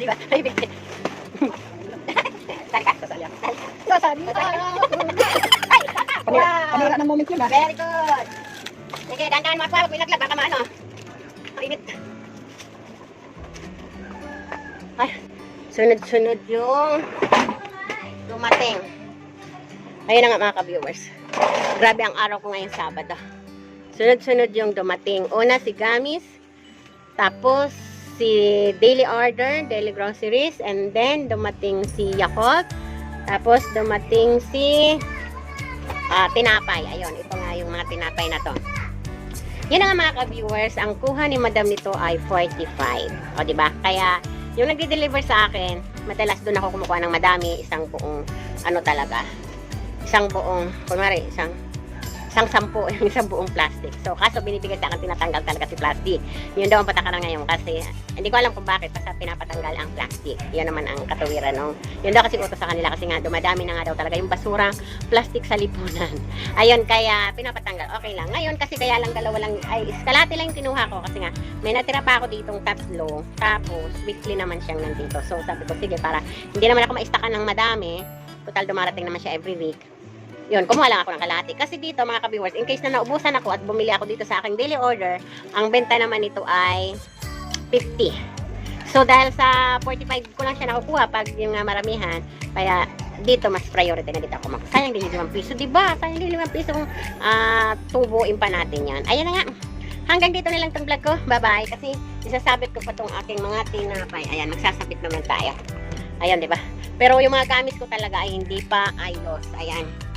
Di ba? May bigit. Sali ka, sasali ako. Sasali ka. Ay! Panira, panira ng moment yun ah. Very good. Sige, dandan mo ako. Huwag mo ilaglag. Baka maano. Ay, sunod-sunod yung dumating. Ayun na nga mga ka-viewers. Grabe ang araw ko ngayong Sabado. Sunod-sunod yung dumating. Una si Gamis. Tapos si Daily Order, Daily Groceries. And then dumating si Yakult. Tapos dumating si ah, tinapay. Ayun, ito nga yung mga tinapay na to. Yun na nga mga ka-viewers, ang kuha ni madam nito ay 45. O, di ba? Kaya, yung nagde-deliver sa akin, madalas doon ako kumukuha ng madami, isang buong, ano talaga, isang buong, kunwari, isang, isang sampu, yung isang buong plastic. So, kaso binibigay sa akin, tinatanggal talaga si plastic. Yun daw ang patakaran ngayon kasi, hindi ko alam kung bakit, basta pinapatanggal ang plastic. Yun naman ang katuwiran nung, yun daw kasi utos sa kanila kasi nga, dumadami na nga daw talaga yung basura, plastic sa lipunan. Ayun, kaya pinapatanggal. Okay lang. Ngayon kasi kaya lang dalawa lang, ay iskalate lang yung kinuha ko kasi nga may natira pa ako ditong tatlo. Tapos weekly naman siyang nandito. So sabi ko, sige para hindi naman ako maistakan ng madami. Total dumarating naman siya every week. Yun, kumuha lang ako ng kalahati. Kasi dito mga ka-viewers, in case na naubusan ako at bumili ako dito sa aking daily order, ang benta naman nito ay 50. So dahil sa 45 ko lang siya nakukuha pag yung nga maramihan, kaya dito mas priority na dito ako mag sayang din yung 5 piso, di ba? Sayang din yung 5 pisong ah, tubuin pa natin yan. Ayun na nga. Hanggang dito na lang tong vlog ko. Bye-bye. Kasi isasabit ko pa tong aking mga tinapay. Ayan, magsasabit naman tayo. Ayan, di ba? Pero yung mga gamit ko talaga ay hindi pa ayos. Ayan.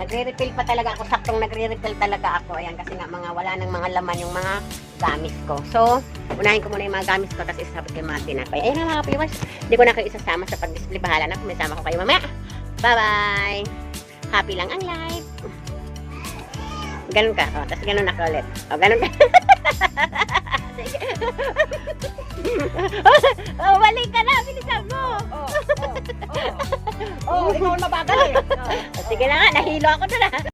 Nagre-refill pa talaga ako. Saktong nagre-refill talaga ako. Ayan, kasi nga mga wala nang mga laman yung mga gamit ko. So, unahin ko muna yung mga gamit ko tapos isasabit ko yung mga tinapay. Ayun na mga viewers. Hindi ko na kayo isasama sa pag-display. Bahala na kung may sama ko kayo mamaya. Bye-bye! Happy lang ang life! Ganun ka. O, tapos ganun ako ulit. O, ganun ka. ikaw ang mabagal eh. Sige na nga. Nahilo ako doon ah.